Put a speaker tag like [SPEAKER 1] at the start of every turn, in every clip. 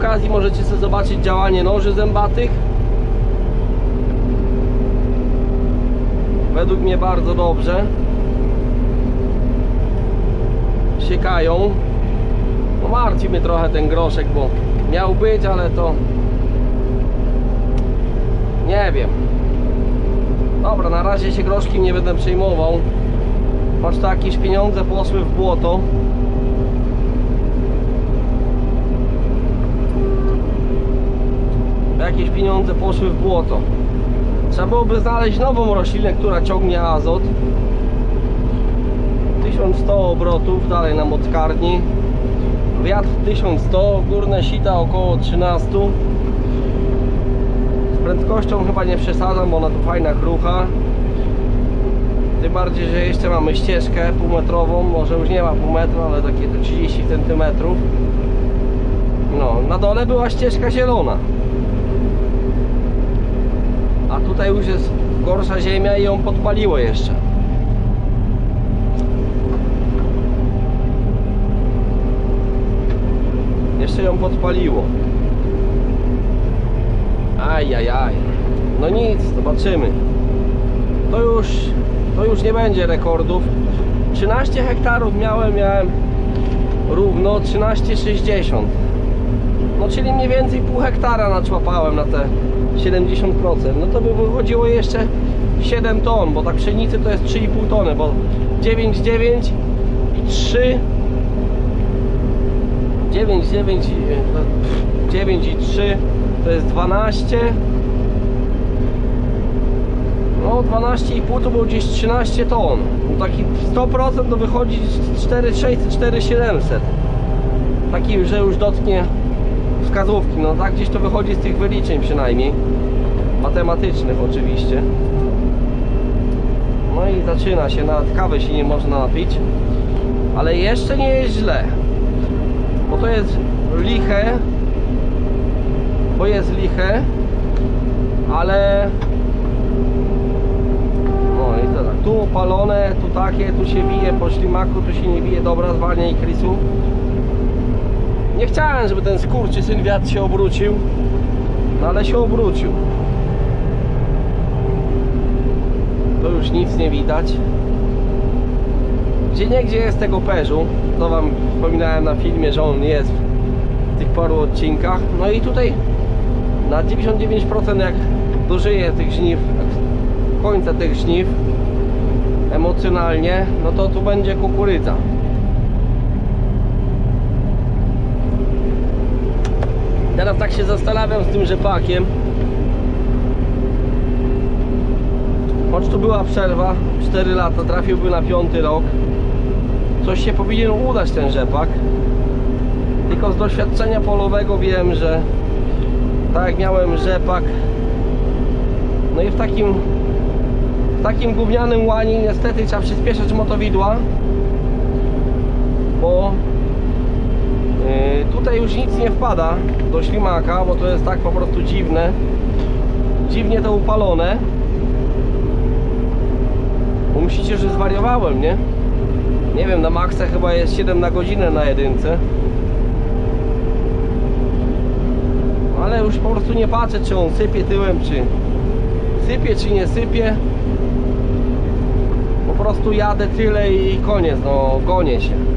[SPEAKER 1] okazji możecie sobie zobaczyć działanie noży zębatych. Według mnie bardzo dobrze. Siekają. No martwi mnie trochę ten groszek, bo miał być, ale to nie wiem. Dobra, na razie się groszkiem nie będę przejmował. Patrz, to jakieś pieniądze poszły w błoto. Jakieś pieniądze poszły w błoto. Trzeba byłoby znaleźć nową roślinę, która ciągnie azot. 1100 obrotów, dalej na mockarni. Wiatr 1100, górne sita około 13. Z prędkością chyba nie przesadzam, bo ona to fajna krucha. Tym bardziej, że jeszcze mamy ścieżkę półmetrową, może już nie ma pół metra, ale takie to 30 cm. No, na dole była ścieżka zielona. A tutaj już jest gorsza ziemia i ją podpaliło jeszcze. Jeszcze ją podpaliło. Ajajaj. No nic, zobaczymy. To już, to już nie będzie rekordów. 13 hektarów miałem, miałem równo 13,60. No czyli mniej więcej pół hektara naczłapałem na te 70%. No to by wychodziło jeszcze 7 ton, bo tak pszenicy to jest 3,5 tony, bo 9,9 i 3 9, 9, i- no, 9 i 3 to jest 12 no 12,5 to było gdzieś 13 ton. No, taki 100% to wychodzi 4600, 4700 taki, że już dotknie wskazówki, no tak gdzieś to wychodzi z tych wyliczeń przynajmniej. Matematycznych oczywiście. No i zaczyna się, nawet kawy się nie można napić. Ale jeszcze nie jest źle bo to jest liche bo jest liche ale no i to tak, tu opalone, tu takie, tu się bije po ślimaku, tu się nie bije, dobra, zwalniaj Chrisu nie chciałem, żeby ten skurczysyn wiatr się obrócił no ale się obrócił. To już nic nie widać. Gdzie niegdzie jest tego perzu to wam wspominałem na filmie, że on jest w tych paru odcinkach. No i tutaj na 99% jak dożyję tych żniw końca tych żniw emocjonalnie no to tu będzie kukurydza teraz tak się zastanawiam z tym rzepakiem. Choć tu była przerwa 4 lata, trafiłby na piąty rok. Coś się powinien udać ten rzepak. Tylko z doświadczenia polowego wiem, że tak jak miałem rzepak no i w takim w takim gównianym łani niestety trzeba przyspieszać motowidła bo tutaj już nic nie wpada do ślimaka, bo to jest tak po prostu dziwne. Dziwnie to upalone. Bo myślicie, że zwariowałem, nie? Nie wiem, na maksa chyba jest 7 na godzinę na jedynce. Ale już po prostu nie patrzę czy on sypie tyłem czy sypie czy nie sypie. Po prostu jadę tyle i koniec, no gonię się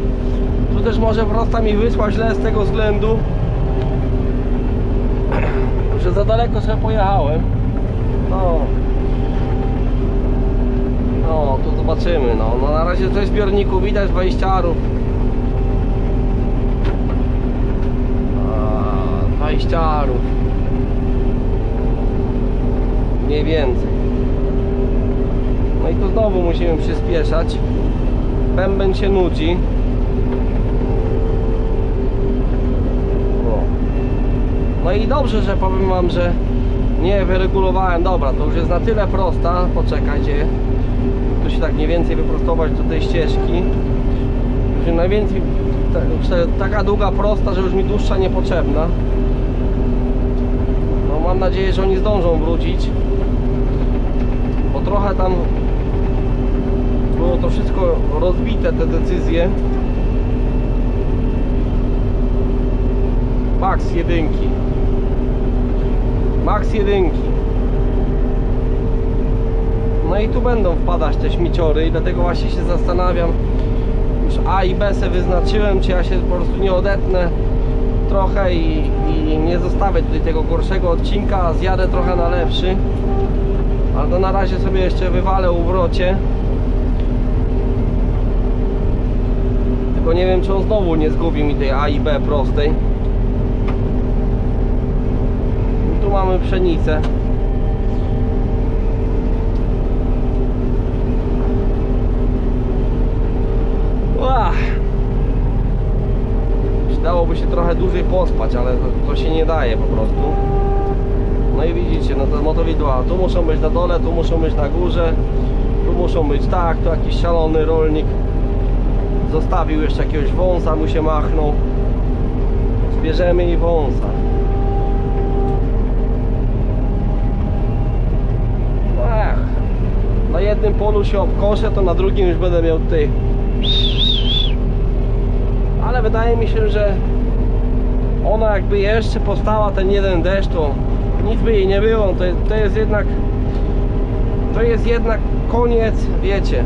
[SPEAKER 1] też może prosta mi wyszła źle z tego względu że za daleko sobie pojechałem. No. No to zobaczymy no, no na razie ze zbiorniku widać 20 arów. A, 20 arów. Mniej więcej. No i tu znowu musimy przyspieszać. Bęben się nudzi O. no i dobrze, że powiem wam, że nie wyregulowałem. Dobra, to już jest na tyle prosta. Poczekajcie. Tu się tak mniej więcej wyprostować do tej ścieżki. Już najwięcej taka długa prosta, że już mi dłuższa niepotrzebna. No mam nadzieję, że oni zdążą wrócić. Bo trochę tam było to wszystko rozbite te decyzje. Max jedynki. Max jedynki. No i tu będą wpadać te śmieciory i dlatego właśnie się zastanawiam. Już A i B se wyznaczyłem, czy ja się po prostu nie odetnę trochę i, i nie zostawię tutaj tego gorszego odcinka, zjadę trochę na lepszy. Ale to na razie sobie jeszcze wywalę uwrocie. Tylko nie wiem, czy on znowu nie zgubi mi tej A i B prostej. Tu mamy pszenicę. Ach. Przydałoby się trochę dłużej pospać, ale to, to się nie daje po prostu. No i widzicie, no te motowidła tu muszą być na dole, tu muszą być na górze, tu muszą być tak, tu jakiś szalony rolnik zostawił jeszcze jakiegoś wąsa, mu się machnął. Zbierzemy i wąsa. Na jednym polu się obkoszę, to na drugim już będę miał tutaj. Ale wydaje mi się, że ona jakby jeszcze postała ten jeden deszcz, to nic by jej nie było. To jest, to jest jednak to jest jednak koniec, wiecie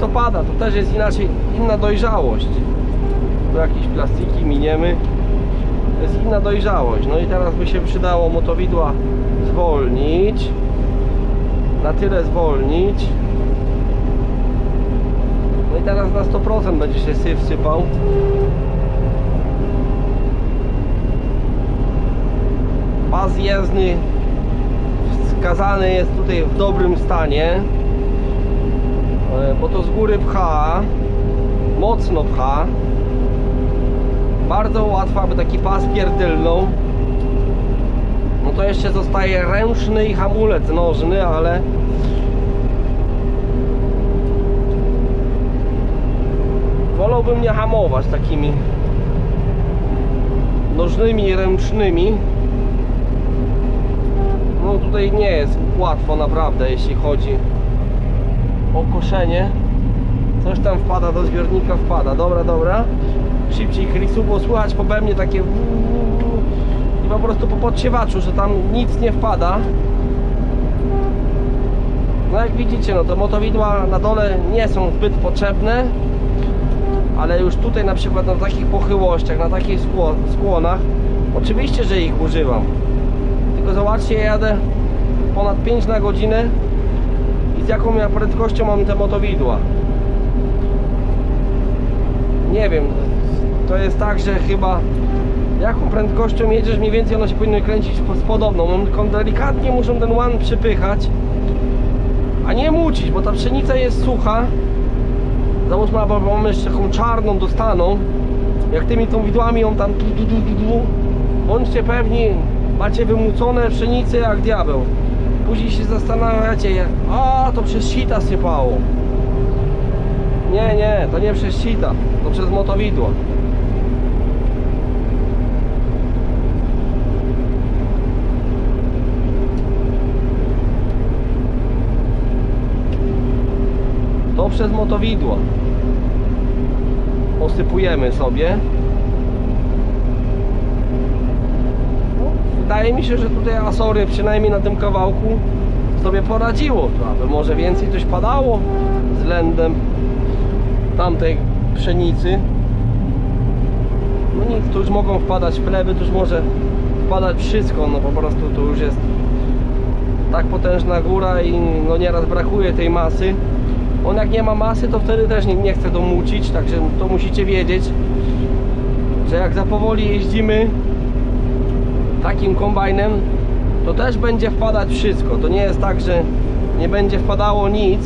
[SPEAKER 1] listopada, to też jest inaczej, inna dojrzałość. Tu jakieś plastiki miniemy. To jest inna dojrzałość. No i teraz by się przydało motowidła zwolnić. Na tyle zwolnić. No i teraz na 100% będzie się syf sypał. Pas jezdny wskazany jest tutaj w dobrym stanie E, bo to z góry pcha mocno pcha bardzo łatwo, aby taki pas pierdylnął no to jeszcze zostaje ręczny i hamulec nożny, ale wolałbym nie hamować takimi nożnymi i ręcznymi. No tutaj nie jest łatwo naprawdę jeśli chodzi o koszenie. Coś tam wpada do zbiornika wpada. Dobra dobra. Szybciej Chrisu bo słychać po mnie takie po prostu po podsiewaczu że tam nic nie wpada. No jak widzicie no to motowidła na dole nie są zbyt potrzebne ale już tutaj na przykład na takich pochyłościach na takich skłonach oczywiście, że ich używam. Tylko zobaczcie, ja jadę ponad 5 na godzinę i z jaką ja prędkością mam te motowidła. Nie wiem to jest tak, że chyba jaką prędkością jedziesz? Mniej więcej one się powinny kręcić z podobną. Tylko delikatnie muszą ten łan przypychać a nie mucić, bo ta pszenica jest sucha. Załóżmy, albo mamy jeszcze taką czarną dostaną jak tymi tą widłami ją tam du, du, du, du, du. bądźcie pewni macie wymucone pszenice jak diabeł. Później się zastanawiacie a to przez sita sypało. Nie, nie, to nie przez sita to przez motowidło to przez motowidło. Osypujemy sobie. Wydaje mi się, że tutaj Asory przynajmniej na tym kawałku sobie poradziło, aby może więcej coś padało względem tamtej pszenicy. No nic, tu już mogą wpadać plewy, tu już może wpadać wszystko, no po prostu tu już jest tak potężna góra i no nieraz brakuje tej masy on jak nie ma masy, to wtedy też nie, nie chce domucić, także to musicie wiedzieć, że jak za powoli jeździmy takim kombajnem, to też będzie wpadać wszystko. To nie jest tak, że nie będzie wpadało nic.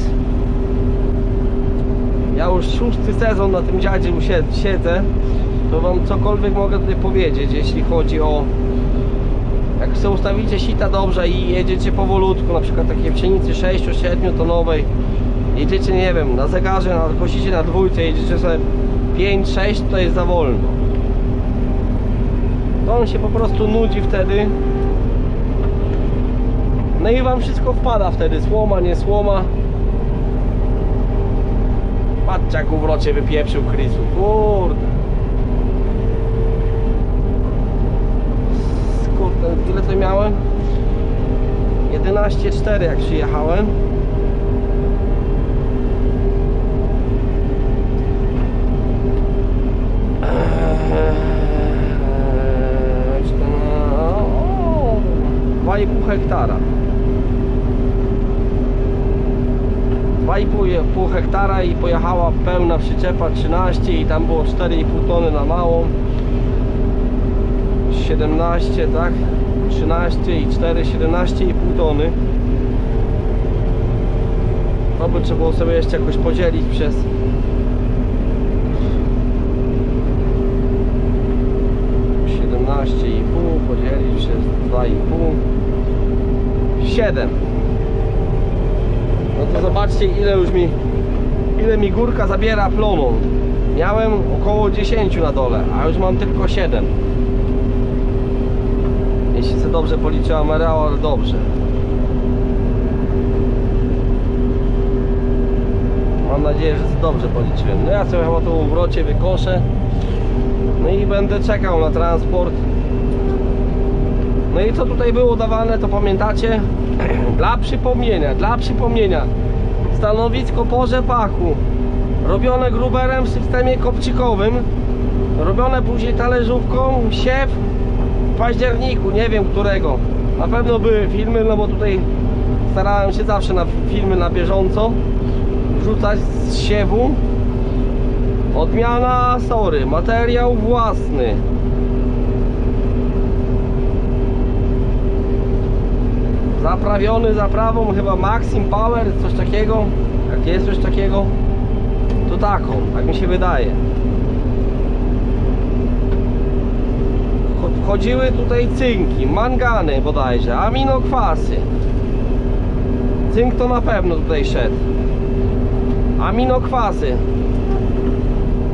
[SPEAKER 1] Ja już szósty sezon na tym dziadzie siedzę, to wam cokolwiek mogę tutaj powiedzieć, jeśli chodzi o jak sobie ustawicie sita dobrze i jedziecie powolutku, na przykład takiej pszenicy 6-7 tonowej jedziecie, nie wiem, na zegarze, na, posicie na dwójce, jedziecie sobie 5-6, to jest za wolno. To on się po prostu nudzi wtedy. No i wam wszystko wpada wtedy, słoma, nie słoma. Patrzcie jak uwrocie wypieprzył Krysu, kurde. Kurde, Ile to miałem? 11,4 jak przyjechałem. 2,5 hektara. 2,5 pół hektara i pojechała pełna przyczepa 13 i tam było 4,5 tony na małą. 17 tak? 13 i 4 17,5 tony. To by trzeba było sobie jeszcze jakoś podzielić przez 7 no to zobaczcie ile już mi ile mi górka zabiera plomu miałem około 10 na dole a już mam tylko 7 jeśli sobie dobrze policzyłem areal dobrze. Mam nadzieję, że dobrze policzyłem. No ja sobie chyba tą wrocie wykoszę. No i będę czekał na transport. No i co tutaj było dawane to pamiętacie? Dla przypomnienia, dla przypomnienia. Stanowisko po rzepaku. Robione gruberem w systemie kopcikowym. Robione później talerzówką. Siew w październiku, nie wiem którego. Na pewno były filmy, no bo tutaj starałem się zawsze na filmy na bieżąco wrzucać z siewu. Odmiana, sorry, materiał własny. Zaprawiony zaprawą chyba Maxim Power, coś takiego. Jak jest coś takiego, to taką, tak mi się wydaje. Cho- Wchodziły tutaj cynki, mangany bodajże, aminokwasy. Cynk to na pewno tutaj szedł. Aminokwasy.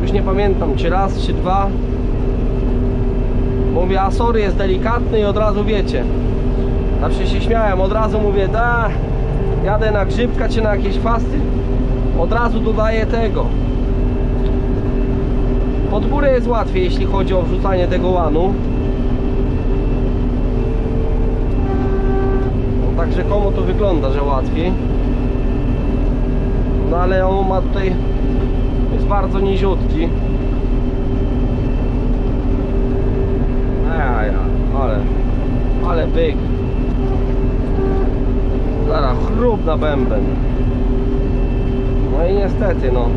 [SPEAKER 1] Już nie pamiętam, czy raz, czy dwa. Mówię, Asory jest delikatny i od razu wiecie. Zawsze się śmiałem, od razu mówię, da, jadę na grzybka czy na jakieś fasty, od razu dodaję tego. Pod górę jest łatwiej, jeśli chodzi o wrzucanie tego łanu. No, tak rzekomo to wygląda, że łatwiej. No ale on ma tutaj, jest bardzo niziutki. Ale, ale byk. Zaraz chrób na bęben. No i niestety no.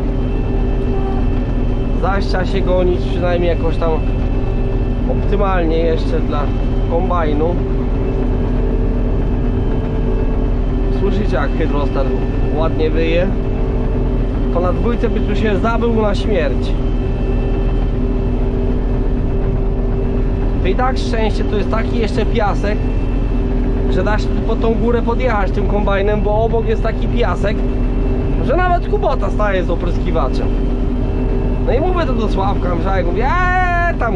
[SPEAKER 1] Zaś trzeba się gonić przynajmniej jakoś tam optymalnie jeszcze dla kombajnu. Słyszycie jak hydrostat ładnie wyje? To na dwójce by tu się zabył na śmierć. To i tak szczęście to jest taki jeszcze piasek, że da się pod tą górę podjechać tym kombajnem, bo obok jest taki piasek, że nawet Kubota staje z opryskiwaczem. No i mówię to do Sławka, Mrzajek, mówi, eee, tam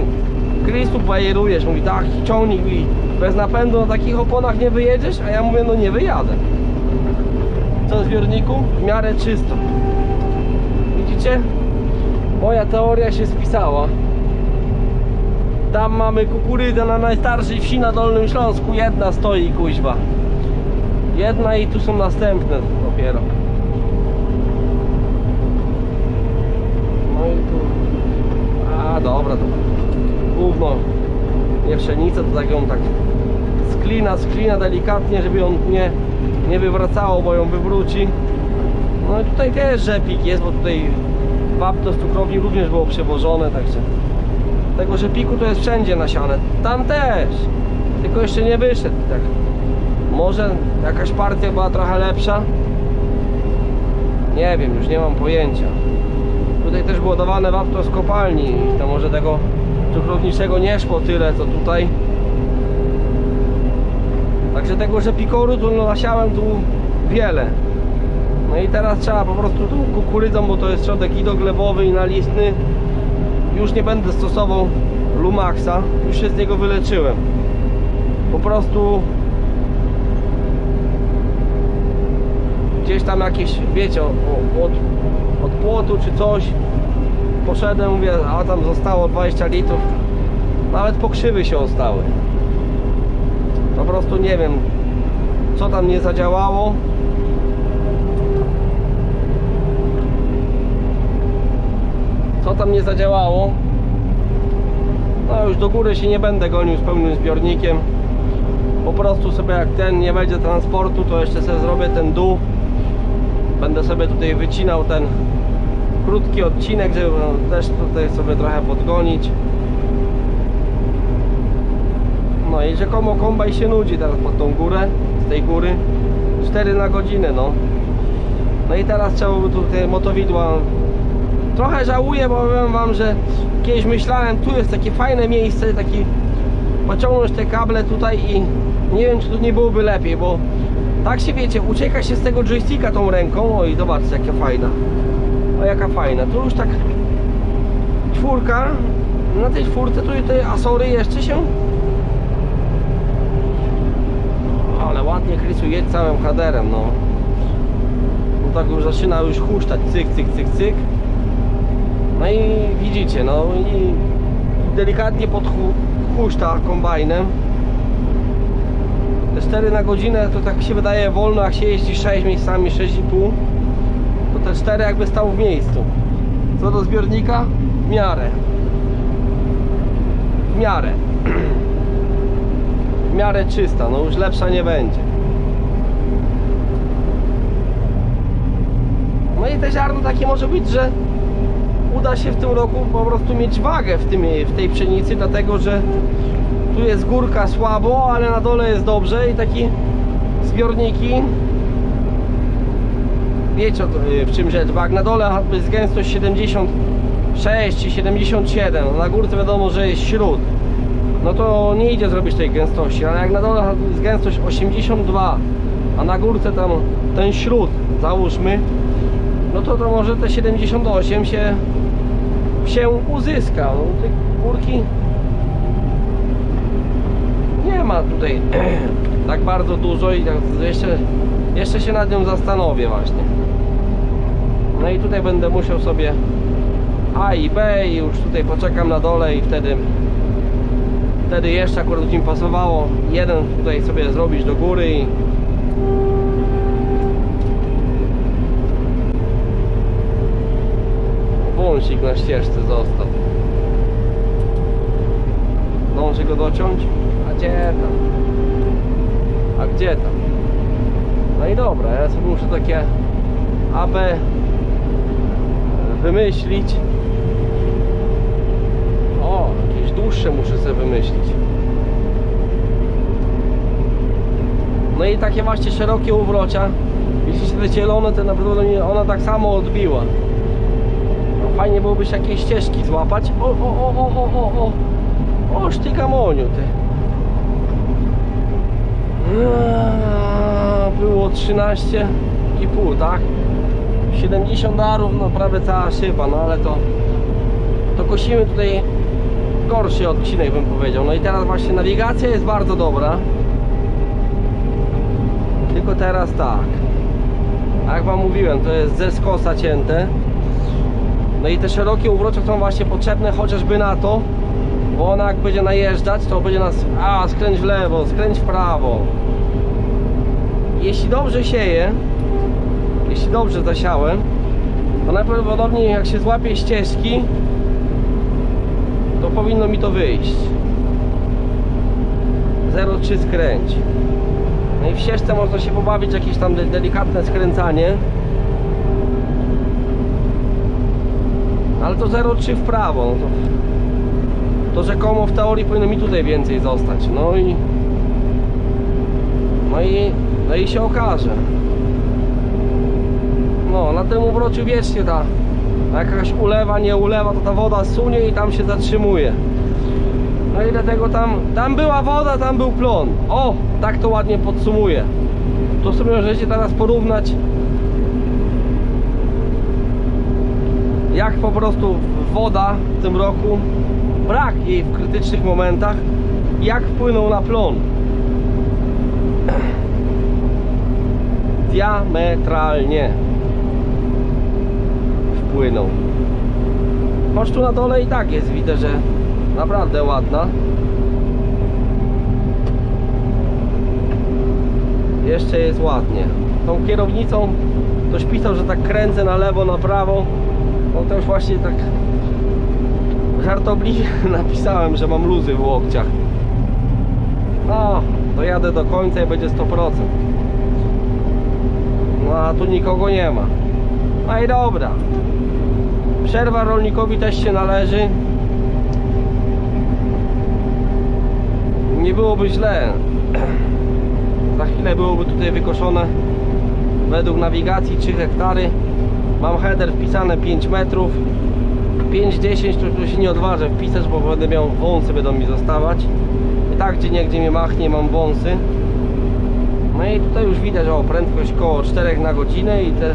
[SPEAKER 1] Kristu bajerujesz, mówi, tak, ciągnik i bez napędu na takich oponach nie wyjedziesz, a ja mówię, no nie wyjadę. Co w zbiorniku? W miarę czysto. Widzicie? Moja teoria się spisała. Tam mamy kukurydzę na najstarszej wsi na Dolnym Śląsku. Jedna stoi kuźwa. Jedna i tu są następne dopiero. No i tu. A dobra, to gówno. Nie pszenicę, to tak ją tak sklina, sklina delikatnie, żeby ją nie, nie wywracało, bo ją wywróci. No i tutaj też rzepik jest, bo tutaj wapno z cukrowni również było przewożone, także tego rzepiku to jest wszędzie nasiane. Tam też. Tylko jeszcze nie wyszedł. Tak. Może jakaś partia była trochę lepsza. Nie wiem, już nie mam pojęcia. Tutaj też było dawane wapno z kopalni. To może tego cukrowniczego nie szło tyle co tutaj. Także tego rzepikoru tu no, nasiałem tu wiele. No i teraz trzeba po prostu tą kukurydzą, bo to jest środek i doglebowy i nalistny już nie będę stosował Lumaxa, już się z niego wyleczyłem. Po prostu gdzieś tam jakieś, wiecie, od, od płotu czy coś poszedłem, mówię, a tam zostało 20 litrów. Nawet pokrzywy się ostały. Po prostu nie wiem, co tam nie zadziałało. Co tam nie zadziałało. No już do góry się nie będę gonił z pełnym zbiornikiem. Po prostu sobie jak ten nie będzie transportu, to jeszcze sobie zrobię ten dół. Będę sobie tutaj wycinał ten krótki odcinek, żeby no, też tutaj sobie trochę podgonić. No i rzekomo kombaj się nudzi teraz pod tą górę, z tej góry 4 na godzinę no No i teraz trzeba by tutaj motowidła Trochę żałuję, bo powiem wam, że kiedyś myślałem, tu jest takie fajne miejsce, taki pociągnąć te kable tutaj i nie wiem czy tu nie byłoby lepiej, bo tak się wiecie, ucieka się z tego joysticka tą ręką, o i zobaczcie jaka fajna o jaka fajna, tu już tak czwórka, na tej czwórce tu te asory jeszcze się. Ale ładnie Krysu jedź całym kaderem, no. No tak już zaczyna już huśtać, cyk, cyk, cyk, cyk. No i widzicie, no i delikatnie podhuśta kombajnem. Te 4 na godzinę to tak się wydaje wolno, jak się jeździ 6 miejscami, 6,5 to te 4 jakby stał w miejscu. Co do zbiornika? W miarę. W miarę. w miarę czysta, no już lepsza nie będzie. No i te ziarno takie może być, że uda się w tym roku po prostu mieć wagę w, tym, w tej pszenicy, dlatego że tu jest górka słabo, ale na dole jest dobrze i taki zbiorniki. Wiecie to, w czym rzecz, bo jak na dole jest gęstość 76 czy 77, no na górce wiadomo, że jest śród. No to nie idzie zrobić tej gęstości, ale jak na dole jest gęstość 82, a na górce tam ten śród, załóżmy, no to, to może te 78 się, się uzyska. No, tej górki nie ma tutaj tak bardzo dużo i tak jeszcze, jeszcze się nad nią zastanowię właśnie. No i tutaj będę musiał sobie A i B i już tutaj poczekam na dole i wtedy wtedy jeszcze akurat mi pasowało jeden tutaj sobie zrobić do góry i wąsik na ścieżce został zdąży go dociąć? a gdzie tam? a gdzie tam? no i dobra, ja sobie muszę takie AB wymyślić o, jakieś dłuższe muszę sobie wymyślić. No i takie właśnie szerokie uwrocia. Widzicie te zielone, to naprawdę ona tak samo odbiła. Fajnie byłoby się jakieś ścieżki złapać. O, o, o, o, o, o, o. O, sztygamoniu ty. Było 13,5, tak? 70 darów, no prawie cała szyba, no ale to to kosimy tutaj gorszy odcinek bym powiedział. No i teraz właśnie nawigacja jest bardzo dobra. Tylko teraz tak. Jak wam mówiłem, to jest ze skosa cięte. No i te szerokie uwrocze są właśnie potrzebne chociażby na to, bo ona jak będzie najeżdżać, to będzie nas, a skręć w lewo, skręć w prawo. Jeśli dobrze sieje, jeśli dobrze zasiałem, to najprawdopodobniej jak się złapie ścieżki, to powinno mi to wyjść. 0,3 skręć. No i w ścieżce można się pobawić jakieś tam de- delikatne skręcanie ale to 0,3 w prawo no to, to rzekomo w teorii powinno mi tutaj więcej zostać no i no i, no i się okaże no na tym ubrociu wiecznie ta jakaś ulewa, nie ulewa, to ta woda sunie i tam się zatrzymuje. No i dlatego tam, tam była woda, tam był plon. O, tak to ładnie podsumuję. To sobie możecie teraz porównać jak po prostu woda w tym roku, brak jej w krytycznych momentach, jak wpłynął na plon. Diametralnie wpłynął. Choć tu na dole i tak jest, widzę, że naprawdę ładna. jeszcze jest ładnie. Tą kierownicą ktoś pisał, że tak kręcę na lewo, na prawo. Już właśnie tak żartobliwie napisałem, że mam luzy w łokciach. No, dojadę do końca i będzie 100%. No a tu nikogo nie ma. No i dobra. Przerwa rolnikowi też się należy. Nie byłoby źle. Za chwilę byłoby tutaj wykoszone według nawigacji 3 hektary. Mam header wpisane 5 metrów. 5-10 to tu się nie odważę wpisać, bo będę miał wąsy będą mi zostawać. I tak gdzie niegdzie mnie machnie mam wąsy. No i tutaj już widać o prędkość koło 4 na godzinę i te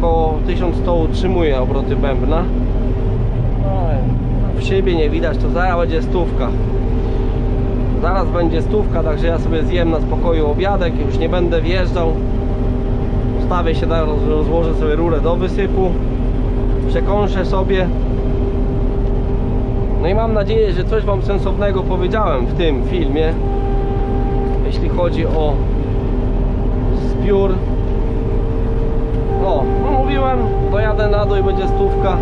[SPEAKER 1] koło 1100 utrzymuje obroty bębna. No, w szybie nie widać, to zaraz będzie stówka. Zaraz będzie stówka, także ja sobie zjem na spokoju obiadek, już nie będę wjeżdżał. Ustawię się, roz- rozłożę sobie rurę do wysypu, przekąszę sobie. No i mam nadzieję, że coś Wam sensownego powiedziałem w tym filmie, jeśli chodzi o zbiór. O, no mówiłem, dojadę na dół i będzie stówka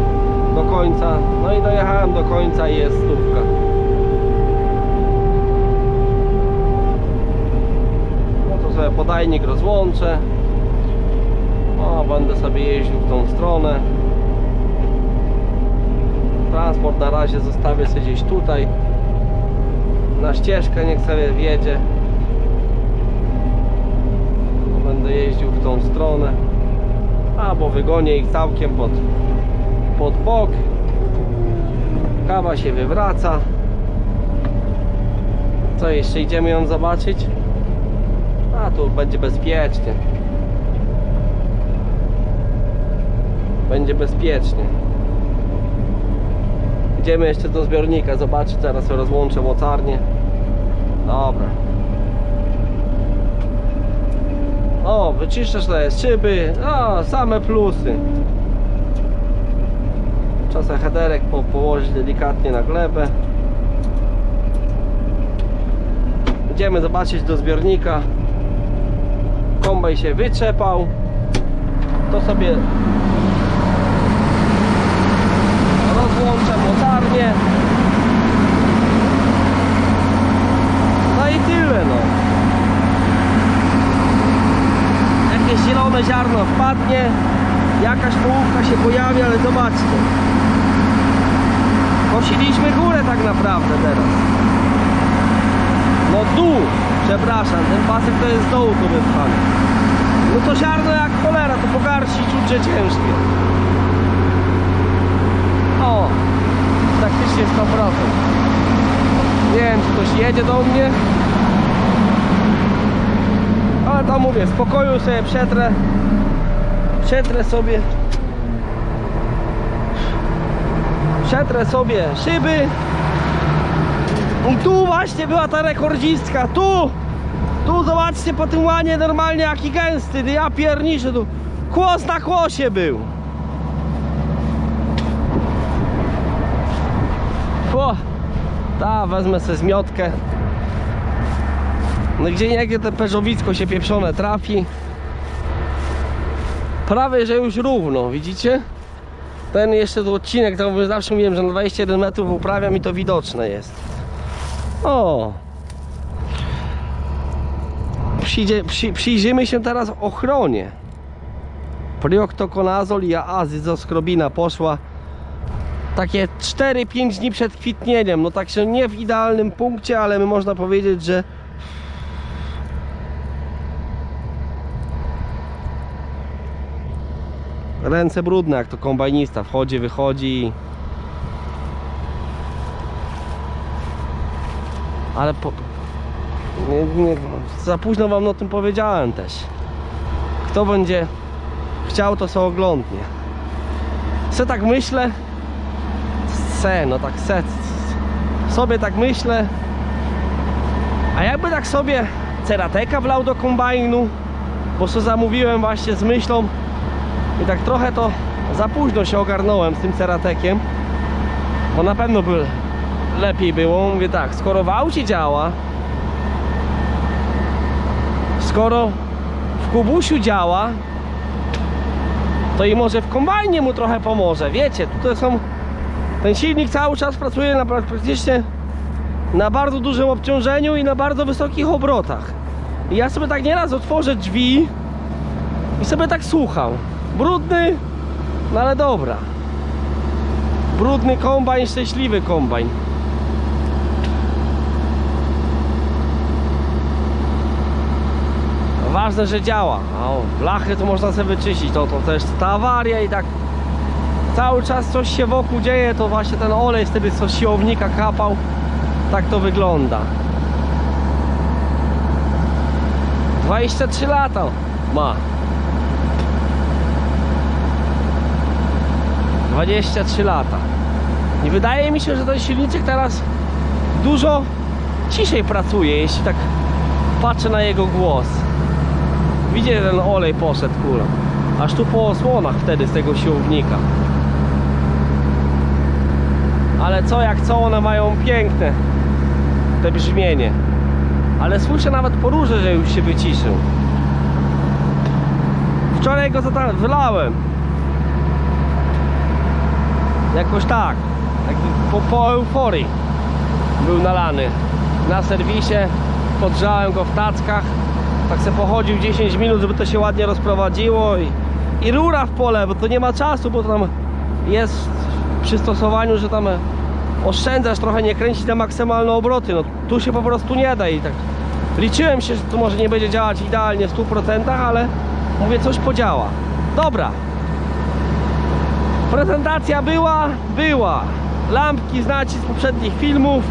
[SPEAKER 1] do końca. No i dojechałem do końca i jest stówka. No to sobie podajnik rozłączę. Będę sobie jeździł w tą stronę. Transport na razie zostawię sobie gdzieś tutaj. Na ścieżkę niech sobie wjedzie. Będę jeździł w tą stronę. Albo wygonię ich całkiem pod, pod bok. Kawa się wywraca. Co jeszcze idziemy ją zobaczyć? A tu będzie bezpiecznie. Będzie bezpiecznie. Idziemy jeszcze do zbiornika zobaczyć, teraz rozłączę mocarnię. Dobra. O, wyczyszczasz te szyby. O, same plusy. Czasem headerek po, położyć delikatnie na glebę. Idziemy zobaczyć do zbiornika. Kombaj się wyczepał. To sobie rozłączę mocarnię. No i tyle no. Jakieś zielone ziarno wpadnie, jakaś połówka się pojawi, ale zobaczcie. Kosiliśmy górę tak naprawdę teraz. No dół, przepraszam, ten pasek to jest z dołu tu wypchany. No to ziarno jak cholera, to pogarści czuć, że ciężkie. O, praktycznie 100%. Nie wiem, czy ktoś jedzie do mnie. Ale to mówię, spokoju sobie przetrę. Przetrę sobie. Przetrę sobie szyby. Tu właśnie była ta rekordzistka. Tu! Tu zobaczcie po tym łanie normalnie jaki gęsty. Ja pierniczę tu. Kłos na kłosie był. O, ta, wezmę sobie zmiotkę. No gdzie niegdzie te peżowicko się pieprzone trafi. Prawie, że już równo, widzicie? Ten jeszcze tu odcinek, to zawsze mówiłem, że na 21 metrów uprawiam i to widoczne jest. O! Przyjdzie, przy, przyjrzymy się teraz ochronie. Prioktokonazol i azyzoskrobina poszła takie 4-5 dni przed kwitnieniem. No także nie w idealnym punkcie, ale można powiedzieć, że ręce brudne jak to kombajnista wchodzi, wychodzi. Ale po... nie, nie, za późno wam o tym powiedziałem też. Kto będzie chciał to sobie oglądnie. Se tak myślę se, no tak se sobie tak myślę a jakby tak sobie cerateka wlał do kombajnu bo co zamówiłem właśnie z myślą i tak trochę to za późno się ogarnąłem z tym ceratekiem bo na pewno by lepiej było mówię tak, skoro w aucie działa skoro w Kubusiu działa, to i może w kombajnie mu trochę pomoże. Wiecie, tutaj są. Ten silnik cały czas pracuje na pra- praktycznie na bardzo dużym obciążeniu i na bardzo wysokich obrotach. I ja sobie tak nieraz otworzę drzwi i sobie tak słucham. Brudny, no ale dobra. Brudny kombajn, szczęśliwy kombajn. Ważne, że działa. O, blachy to można sobie wyczyścić. To, to też ta awaria i tak cały czas coś się wokół dzieje, to właśnie ten olej wtedy co siłownika kapał. Tak to wygląda. 23 lata ma. 23 lata. I wydaje mi się, że ten silniczek teraz dużo ciszej pracuje, jeśli tak patrzę na jego głos. Widzicie, ten olej poszedł kulą. Aż tu po osłonach wtedy z tego siłownika. Ale co jak co, one mają piękne te brzmienie. Ale słyszę nawet po że już się wyciszył. Wczoraj go wylałem. Jakoś tak. Jakby po, po euforii był nalany. Na serwisie podgrzałem go w tackach. Tak se pochodził 10 minut, żeby to się ładnie rozprowadziło i, i rura w pole, bo to nie ma czasu, bo to tam jest w przystosowaniu, że tam oszczędzasz trochę, nie kręcić na maksymalne obroty. No tu się po prostu nie da i tak liczyłem się, że to może nie będzie działać idealnie w 100%, ale mówię coś podziała. Dobra. Prezentacja była, była. Lampki znacie z poprzednich filmów.